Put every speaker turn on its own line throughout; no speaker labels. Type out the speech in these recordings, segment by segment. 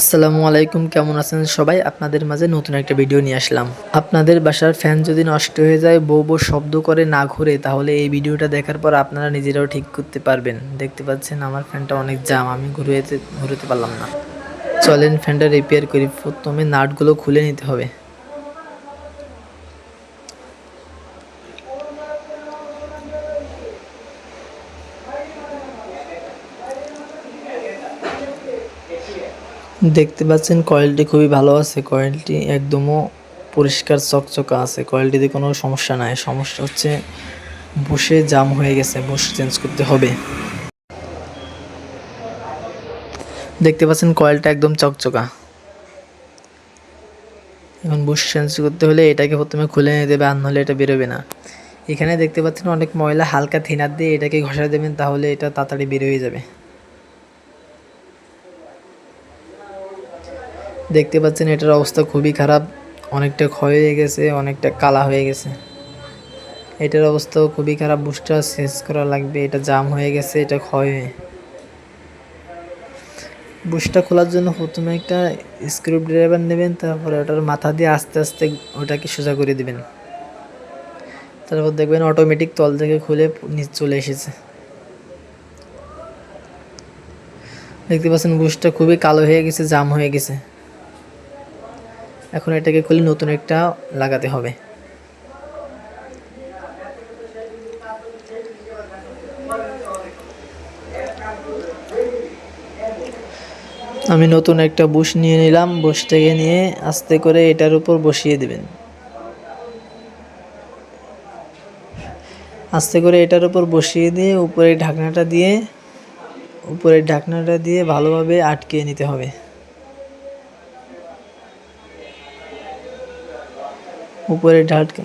আসসালামু আলাইকুম, কেমন আছেন সবাই? আপনাদের মাঝে নতুন একটা ভিডিও নিয়ে আসলাম। আপনাদের বাসার ফ্যান যদি নষ্ট হয়ে যায়, বউ বউ শব্দ করে না ঘুরে, তাহলে এই ভিডিওটা দেখার পর আপনারা নিজেরাও ঠিক করতে পারবেন। দেখতে পাচ্ছেন আমার ফ্যানটা অনেক জাম, আমি ঘুরে ঘুরতে পারলাম না। চলেন ফ্যানটা রিপেয়ার করি। প্রথমে নাটগুলো খুলে নিতে হবে। দেখতে পাচ্ছেন কয়েলটি খুবই ভালো আছে। কয়েলটি একদমও পরিষ্কার, চকচকা আছে। কয়েলটিতে কোনো সমস্যা নাই। সমস্যা হচ্ছে বসে জাম হয়ে গেছে, বসে চেঞ্জ করতে হবে। দেখতে পাচ্ছেন কয়েলটা একদম চকচকা। এখন বুশ চেঞ্জ করতে হলে এটাকে প্রথমে খুলে নিয়ে দেবে আর নাহলে এটা বেরোবে না। এখানে দেখতে পাচ্ছেন, অনেক ময়লা হালকা থিনার দিয়ে এটাকে ঘষা দেবেন, তাহলে এটা তাড়াতাড়ি বের হয়ে যাবে। দেখতে পাচ্ছেন, এটার অবস্থা খুবই খারাপ। অনেকটা ক্ষয় হয়ে গেছে, অনেকটা কালা হয়ে গেছে। এটার অবস্থাও খুবই খারাপ বুস্টার শেষ করা লাগবে, এটা জাম হয়ে গেছে, এটা ক্ষয় হয়ে। বুশটা খোলার জন্য প্রথমে একটা স্ক্রু ড্রাইভার নেবেন, তারপরে ওটার মাথা দিয়ে আস্তে আস্তে ওটাকে সোজা করে দিবেন। তারপর দেখবেন অটোমেটিক তল থেকে খুলে নিচ চলে এসেছে। দেখতে পাচ্ছেন বুশটা খুবই কালো হয়ে গেছে জাম হয়ে গেছে। এখন এটাকে খুলে নতুন একটা লাগাতে হবে। আমি নতুন একটা বুশ নিয়ে নিলাম। বুশটাকে নিয়ে আস্তে করে এটার উপর বসিয়ে দেবেন। আস্তে করে এটার উপর বসিয়ে দিয়ে উপরে ঢাকনাটা দিয়ে, উপরের ঢাকনাটা দিয়ে ভালোভাবে আটকে নিতে হবে। উপরে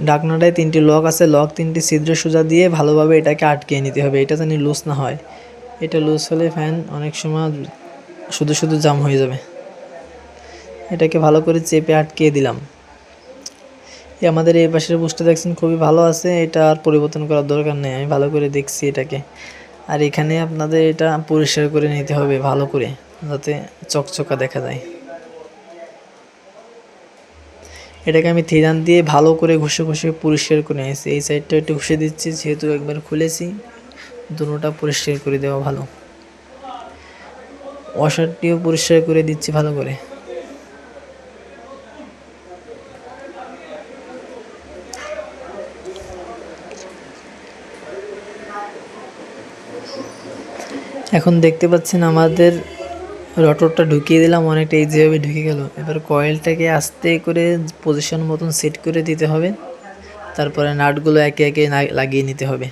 ঢাকনাটায় তিনটি লক আছে, লক তিনটি ছিদ্র সোজা দিয়ে ভালোভাবে এটাকে আটকে নিতে হবে। এটা যেন লুজ না হয়। এটা লুজ হলে ফ্যান অনেক সময় শুধু শুধু জাম হয়ে যাবে। এটাকে ভালো করে চেপে আটকে দিলাম। আমাদের এই পাশের বুসটা দেখছেন, খুবই ভালো আছে। এটা আর পরিবর্তন করার দরকার নেই। আমি ভালো করে দেখছি এটাকে। আর এখানে আপনাদের এটা পরিষ্কার করে নিতে হবে ভালো করে, যাতে চকচকা দেখা যায়। এটাকে আমি থিরান দিয়ে ভালো করে ঘষে ঘষে পরিষ্কার করে নিয়েছি। এই সাইডটা একটু ঘষে দিচ্ছি, যেহেতু একবার খুলেছি, দুটোটা পরিষ্কার করে দেওয়া ভালো। ওয়াশারটিও পরিষ্কার করে দিচ্ছি ভালো করে। এখন দেখতে পাচ্ছেন আমাদের রটরটা ঢুকিয়ে দিলাম, অনেকটা ইজিভাবে ঢুকে গেল। এবার কয়েলটাকে আস্তে করে পজিশন মতন সেট করে দিতে হবে। তারপরে নাটগুলো একে একে লাগিয়ে নিতে হবে।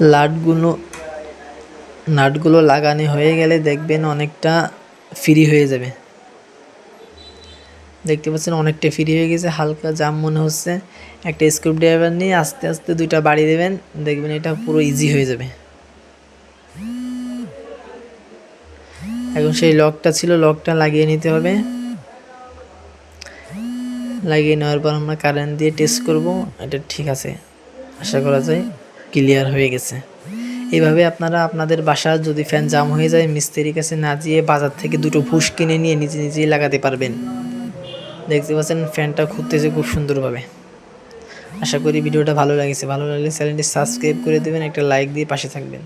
লাটগুলো, নাটগুলো লাগানো হয়ে গেলে দেখবেন অনেকটা ফ্রি হয়ে যাবে। দেখতে পাচ্ছেন অনেকটা ফ্রি হয়ে গেছে, হালকা জাম মনে হচ্ছে। একটা স্ক্রু ড্রাইভার নিয়ে আস্তে আস্তে দুইটা বাড়ি দেবেন, দেখবেন এটা পুরো ইজি হয়ে যাবে। এখন সেই লকটা ছিল লকটা লাগিয়ে নিতে হবে। লাগিয়ে নেওয়ার পর আমরা কারেন্ট দিয়ে টেস্ট করব, এটা ঠিক আছে, আশা করা যায় ক্লিয়ার হয়ে গেছে। এভাবে আপনারা আপনাদের বাসার যদি ফ্যান জাম হয়ে যায়, মিস্ত্রির কাছে না যেয়ে বাজার থেকে দুটো ফুস কিনে নিয়ে নিজে নিজেই লাগাতে পারবেন। দেখতে পাচ্ছেন ফ্যানটা ঘুরতেছে খুব সুন্দরভাবে। আশা করি ভিডিওটা ভালো লাগেছে। ভালো লাগলে চ্যানেলটি সাবস্ক্রাইব করে দেবেন, একটা লাইক দিয়ে পাশে থাকবেন।